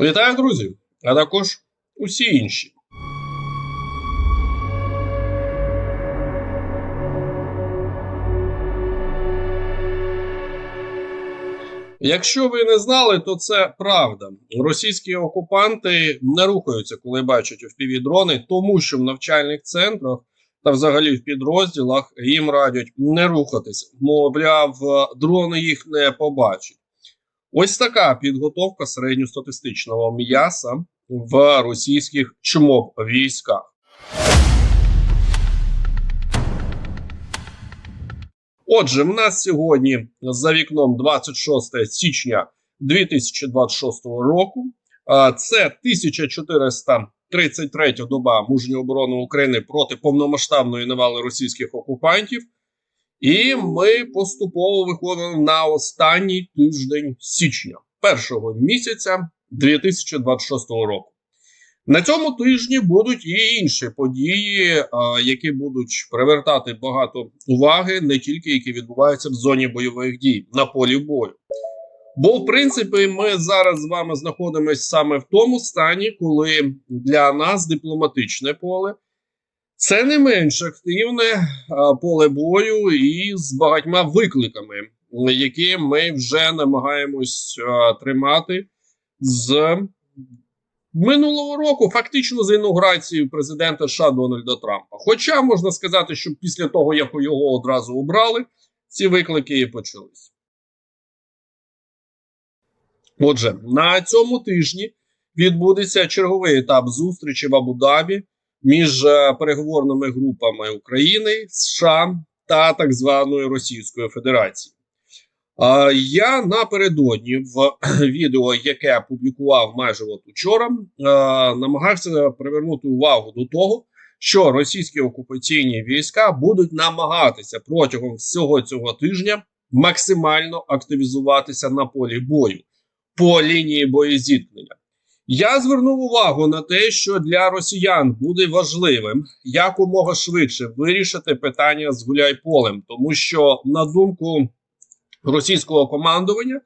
Вітаю, друзі, а також усі інші. Якщо ви не знали, то це правда. Російські окупанти не рухаються, коли бачать fpv дрони, тому що в навчальних центрах та взагалі в підрозділах їм радять не рухатися. Мовляв, дрони їх не побачать. Ось така підготовка середньостатистичного м'яса в російських чмоб військах. Отже, в нас сьогодні за вікном 26 січня 2026 року. Це 1433 доба мужньої оборони України проти повномасштабної навали російських окупантів. І ми поступово виходимо на останній тиждень січня, першого місяця 2026 року. На цьому тижні будуть і інші події, які будуть привертати багато уваги, не тільки які відбуваються в зоні бойових дій на полі бою. Бо, в принципі, ми зараз з вами знаходимося саме в тому стані, коли для нас дипломатичне поле це не менш активне поле бою і з багатьма викликами, які ми вже намагаємось тримати з минулого року, фактично з інаугурацією президента США Дональда Трампа. Хоча можна сказати, що після того, як його одразу обрали, ці виклики і почалися. Отже, на цьому тижні відбудеться черговий етап зустрічі в Абу-Дабі між е, переговорними групами України, США та так званої Російської Федерації. Я напередодні в відео, яке опублікував майже от учора, е, намагався привернути увагу до того, що російські окупаційні війська будуть намагатися протягом всього цього тижня максимально активізуватися на полі бою по лінії боєзіткнення. Я звернув увагу на те, що для росіян буде важливим якомога швидше вирішити питання з Гуляйполем, тому що на думку російського командування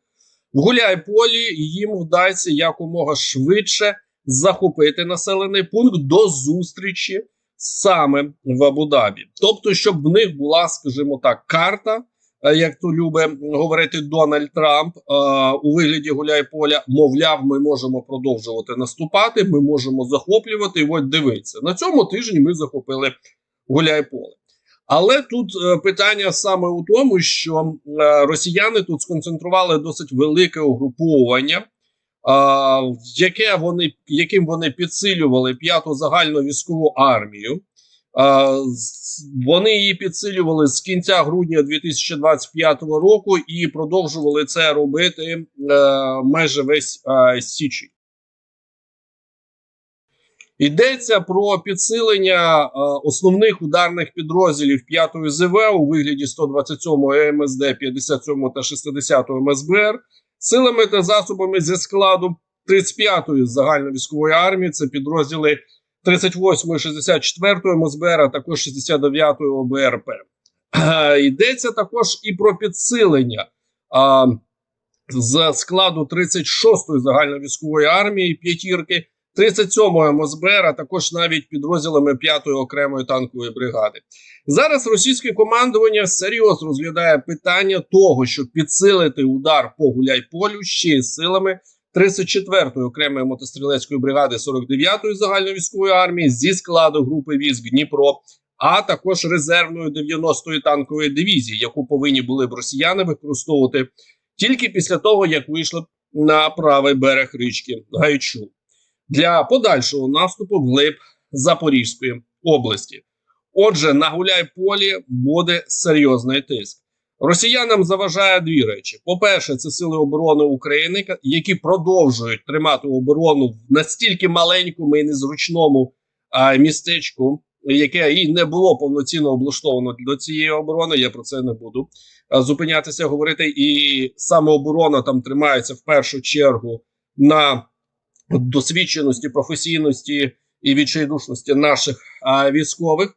в Гуляйполі їм вдасться якомога швидше захопити населений пункт до зустрічі саме в Абу-Дабі. Тобто, щоб в них була, скажімо так, карта. Е, Як то любить говорити Дональд Трамп е, у вигляді Гуляйполя, мовляв, ми можемо продовжувати наступати, ми можемо захоплювати. І от дивіться, на цьому тижні ми захопили Гуляйполе. Але тут е, питання саме у тому, що росіяни тут сконцентрували досить велике угруповування, е, яке вони, яким вони підсилювали п'яту загальну військову армію. Вони її підсилювали з кінця грудня 2025 року і продовжували це робити е, майже весь е, січень. Йдеться про підсилення е, основних ударних підрозділів 5-ї ЗВ у вигляді 127-ї МСД, 57 та 60 МСБР силами та засобами зі складу 35-ї загальновійськової армії. Це підрозділи 38-ї, 64-ї МСБР, а також 69-ї ОБРП. Е, Йдеться також і про підсилення а, з складу 36-ї загальновійськової армії п'ятірки. 37-ї МСБР, а також навіть підрозділами 5-ї окремої танкової бригади. Зараз російське командування серйозно розглядає питання того, щоб підсилити удар по Гуляйполю ще й силами 34-ї окремої мотострілецької бригади 49-ї загальновійськової армії зі складу групи військ Дніпро, а також резервної 90-ї танкової дивізії, яку повинні були б росіяни використовувати тільки після того, як вийшли б на правий берег річки Гайчу для подальшого наступу вглиб Запорізької області. Отже, на Гуляйполі буде серйозний тиск. Росіянам заважає дві речі: по-перше, це сили оборони України, які продовжують тримати оборону в настільки маленькому і незручному а, містечку, яке і не було повноцінно облаштовано до цієї оборони. Я про це не буду а, зупинятися, говорити. І саме оборона там тримається в першу чергу на досвідченості, професійності і відчайдушності наших а, військових.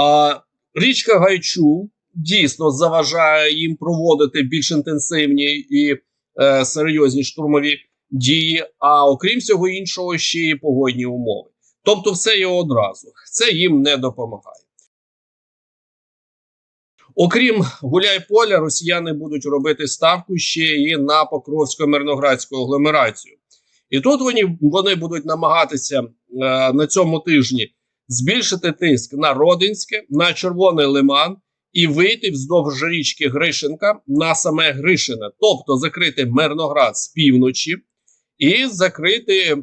А, річка Гайчу дійсно заважає їм проводити більш інтенсивні і е, серйозні штурмові дії, а окрім всього іншого, ще й погодні умови. Тобто, все є одразу. Це їм не допомагає. Окрім Гуляйполя, росіяни будуть робити ставку ще і на Покровсько-Мирноградську агломерацію. І тут вони, вони будуть намагатися е, на цьому тижні збільшити тиск на Родинське, на Червоний Лиман і вийти вздовж річки Гришинка на саме Гришине, тобто закрити Мирноград з півночі і закрити е,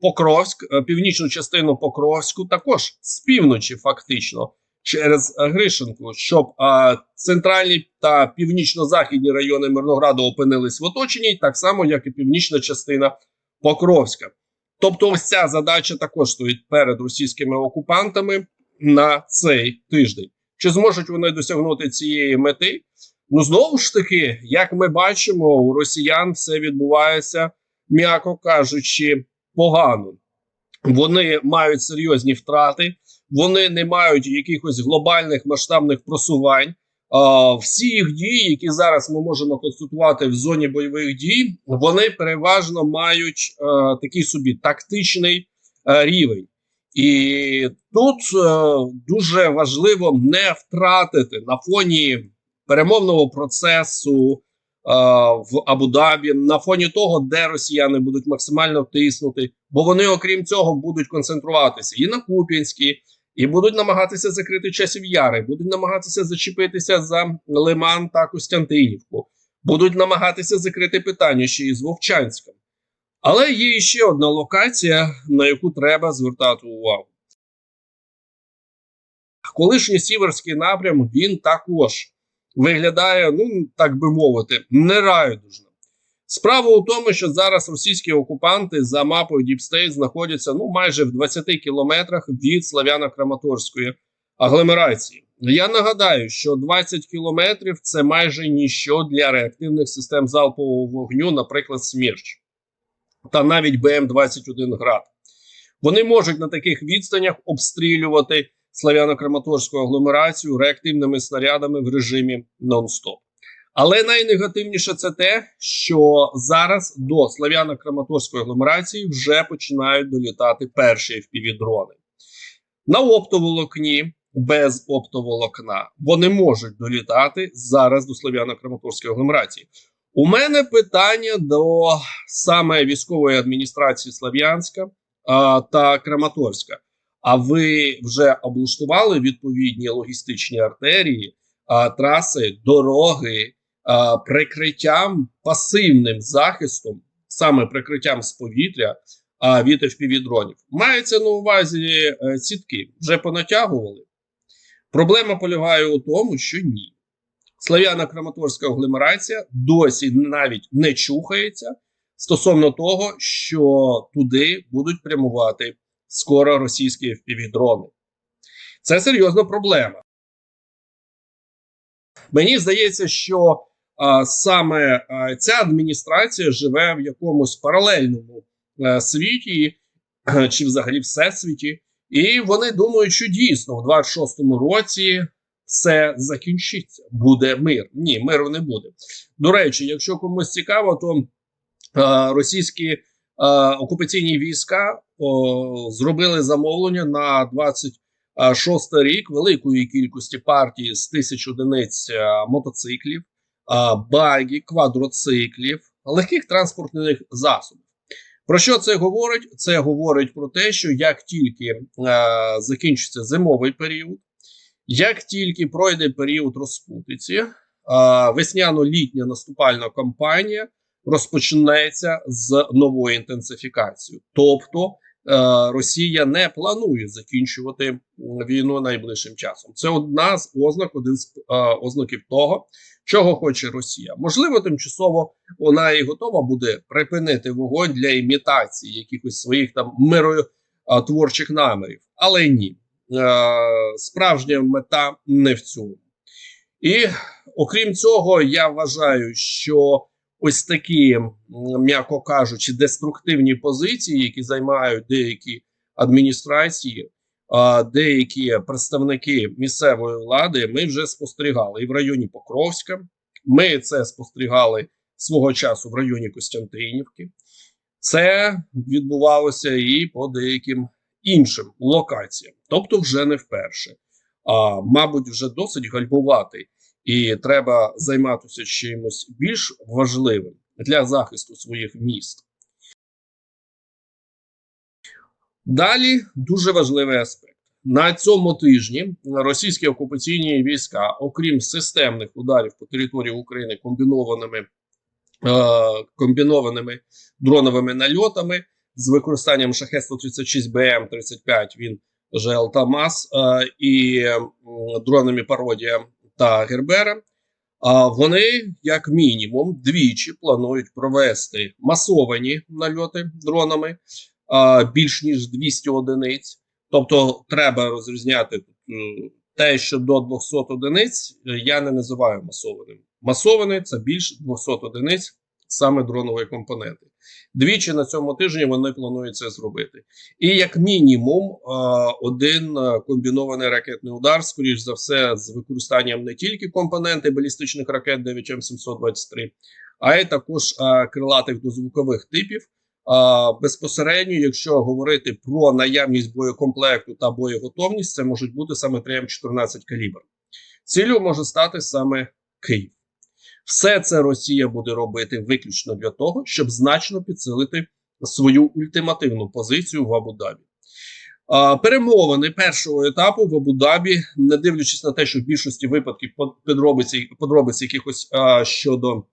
Покровськ, е, північну частину Покровську, також з півночі, фактично. Через Гришинку, щоб а, центральні та північно-західні райони Мирнограду опинились в оточенні, так само, як і північна частина Покровська. Тобто, ось ця задача також стоїть перед російськими окупантами на цей тиждень. Чи зможуть вони досягнути цієї мети? Ну знову ж таки, як ми бачимо, у росіян все відбувається, м'яко кажучи, погано. Вони мають серйозні втрати, вони не мають якихось глобальних масштабних просувань. А, всі їх дії, які зараз ми можемо констатувати в зоні бойових дій, вони переважно мають а, такий собі тактичний а, рівень. І тут а, дуже важливо не втратити на фоні перемовного процесу в Абу-Дабі, на фоні того, де росіяни будуть максимально тиснути, бо вони, окрім цього, будуть концентруватися і на Куп'янській, і будуть намагатися закрити часів яри, будуть намагатися зачепитися за Лиман та Костянтинівку, будуть намагатися закрити питання ще із Вовчанськом. Але є ще одна локація, на яку треба звертати увагу. Колишній сіверський напрям він також виглядає, ну так би мовити, нерайдужно. Справа у тому, що зараз російські окупанти за мапою Діпстейт знаходяться ну майже в 20 кілометрах від Славяно-Краматорської агломерації. Я нагадаю, що 20 кілометрів це майже ніщо для реактивних систем залпового вогню, наприклад, Смірч та навіть БМ-21 град. Вони можуть на таких відстанях обстрілювати Славяно-Краматорську агломерацію реактивними снарядами в режимі нон-стоп. Але найнегативніше це те, що зараз до Славяно-Краматорської агломерації вже починають долітати перші FPV-дрони. На оптоволокні без оптоволокна вони можуть долітати зараз до Славяно-Краматорської агломерації. У мене питання до саме військової адміністрації Слав'янська та Краматорська. А ви вже облаштували відповідні логістичні артерії, а, траси, дороги, а, прикриттям пасивним захистом, саме прикриттям з повітря а, від FPV-дронів. Мається на увазі е, сітки, вже понатягували. Проблема полягає у тому, що ні. Слав'яна Краматорська агломерація досі навіть не чухається стосовно того, що туди будуть прямувати скоро російські FPV-дрони. Це серйозна проблема. Мені здається, що а, саме а, ця адміністрація живе в якомусь паралельному а, світі, а, чи взагалі всесвіті, і вони думають, що дійсно в 26-му році все закінчиться, буде мир. Ні, миру не буде. До речі, якщо комусь цікаво, то а, російські а, окупаційні війська о, зробили замовлення на 26 рік великої кількості партій з тисяч одиниць а, мотоциклів, а, багів, квадроциклів, легких транспортних засобів. Про що це говорить? Це говорить про те, що як тільки а, закінчиться зимовий період, як тільки пройде період розпутиці, весняно-літня наступальна кампанія розпочнеться з новою інтенсифікацією. Тобто е, Росія не планує закінчувати війну найближчим часом. Це одна з ознак, один з е, ознаків того, чого хоче Росія. Можливо, тимчасово вона і готова буде припинити вогонь для імітації якихось своїх там миротворчих намірів, але ні. Е, справжня мета не в цьому. І окрім цього, я вважаю, що ось такі, м'яко кажучи, деструктивні позиції, які займають деякі адміністрації, деякі представники місцевої влади, ми вже спостерігали і в районі Покровська. Ми це спостерігали свого часу в районі Костянтинівки. Це відбувалося і по деяким іншим локаціям, тобто вже не вперше. А мабуть, вже досить гальмувати, і треба займатися чимось більш важливим для захисту своїх міст. Далі дуже важливий аспект. На цьому тижні російські окупаційні війська, окрім системних ударів по території України комбінованими, е, комбінованими дроновими нальотами з використанням шахет 136 БМ 35 він ЖЛ Тамас е, і дронами Пародія та Гербера. А вони, як мінімум, двічі планують провести масовані нальоти дронами більш ніж 200 одиниць. Тобто, треба розрізняти те, що до 200 одиниць е, я не називаю масованим. Масований це більш 200 одиниць саме дронової компоненти. Двічі на цьому тижні вони планують це зробити. І як мінімум, один комбінований ракетний удар, скоріш за все, з використанням не тільки компоненти балістичних ракет 9М723, а й також крилатих дозвукових типів. Безпосередньо, якщо говорити про наявність боєкомплекту та боєготовність, це можуть бути саме 3М14 калібр. Цілю може стати саме Київ. Все це Росія буде робити виключно для того, щоб значно підсилити свою ультимативну позицію в Абу-Дабі. Перемовини першого етапу в Абу-Дабі, не дивлячись на те, що в більшості випадків подробиці, подробиць якихось а, щодо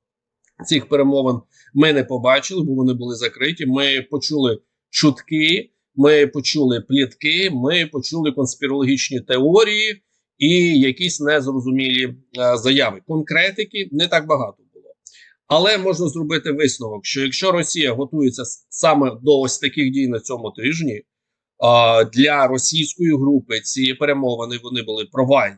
цих перемовин ми не побачили, бо вони були закриті. Ми почули чутки, ми почули плітки, ми почули конспірологічні теорії і якісь незрозумілі е, заяви. Конкретики не так багато було. Але можна зробити висновок, що якщо Росія готується саме до ось таких дій на цьому тижні, для російської групи ці перемовини вони були провальні.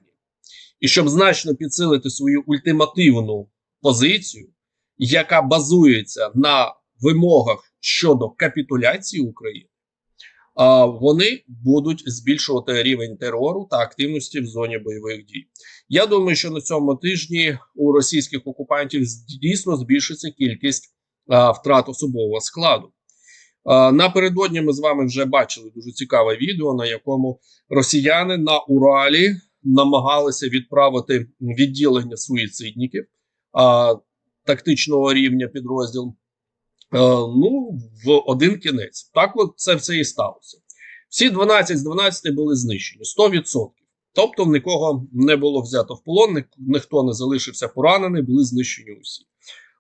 І щоб значно підсилити свою ультимативну позицію, яка базується на вимогах щодо капітуляції України, вони будуть збільшувати рівень терору та активності в зоні бойових дій. Я думаю, що на цьому тижні у російських окупантів дійсно збільшиться кількість втрат особового складу. Напередодні ми з вами вже бачили дуже цікаве відео, на якому росіяни на Уралі намагалися відправити відділення суїцидників. Тактичного рівня підрозділ. Е, ну, в один кінець. Так от це все і сталося. Всі 12 з 12 були знищені 100%. Тобто нікого не було взято в полон, ні- ніхто не залишився поранений, були знищені усі.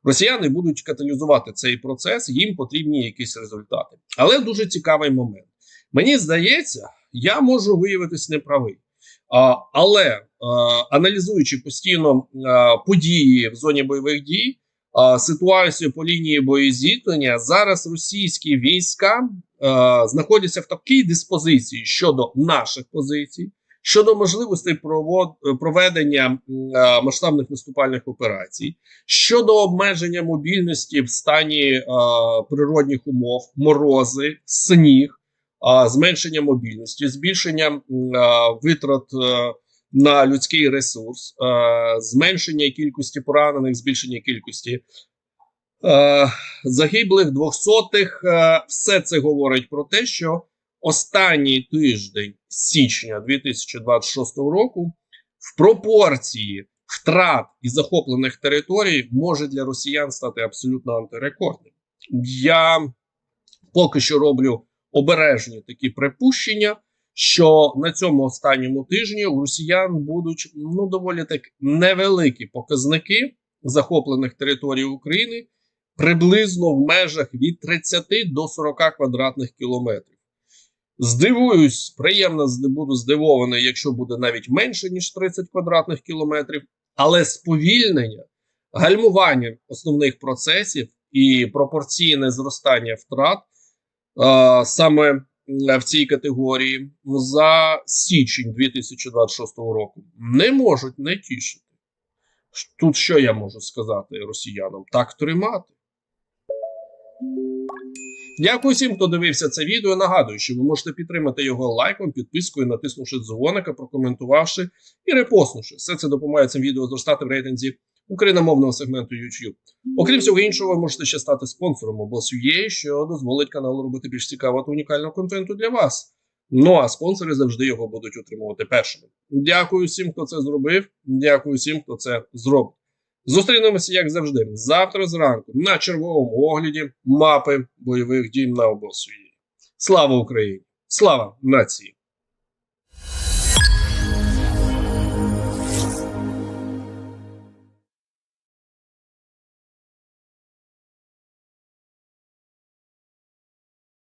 Росіяни будуть каталізувати цей процес, їм потрібні якісь результати. Але дуже цікавий момент. Мені здається, я можу виявитись неправий. А, але е, аналізуючи постійно е, події в зоні бойових дій, ситуацію по лінії боєзіткнення, зараз російські війська е, знаходяться в такій диспозиції щодо наших позицій, щодо можливостей проведення е, масштабних наступальних операцій, щодо обмеження мобільності в стані е, природних умов, морози, сніг а, зменшення мобільності, збільшення а, витрат е, на людський ресурс, е, зменшення кількості поранених, збільшення кількості е, загиблих, двохсотих. Е, все це говорить про те, що останній тиждень січня 2026 року в пропорції втрат і захоплених територій може для росіян стати абсолютно антирекордним. Я поки що роблю обережні такі припущення, що на цьому останньому тижні у росіян будуть ну доволі так невеликі показники захоплених територій України приблизно в межах від 30 до 40 квадратних кілометрів. Здивуюсь, приємно буду здивований, якщо буде навіть менше ніж 30 квадратних кілометрів, але сповільнення, гальмування основних процесів і пропорційне зростання втрат саме в цій категорії за січень 2026 року не можуть не тішити. Тут що я можу сказати росіянам? Так тримати. Дякую всім, хто дивився це відео. Нагадую, що ви можете підтримати його лайком, підпискою, натиснувши дзвоника, прокоментувавши і репостнувши. Все це допомагає цим відео зростати в рейтинзі україномовного сегменту YouTube. Окрім всього іншого, ви можете ще стати спонсором обос.ua, що дозволить каналу робити більш цікавого та унікального контенту для вас. Ну а спонсори завжди його будуть отримувати першими. Дякую всім, хто це зробив. Дякую всім, хто це зробить. Зустрінемося, як завжди, завтра зранку на червовому огляді мапи бойових дій на обос.ua. Слава Україні! Слава нації!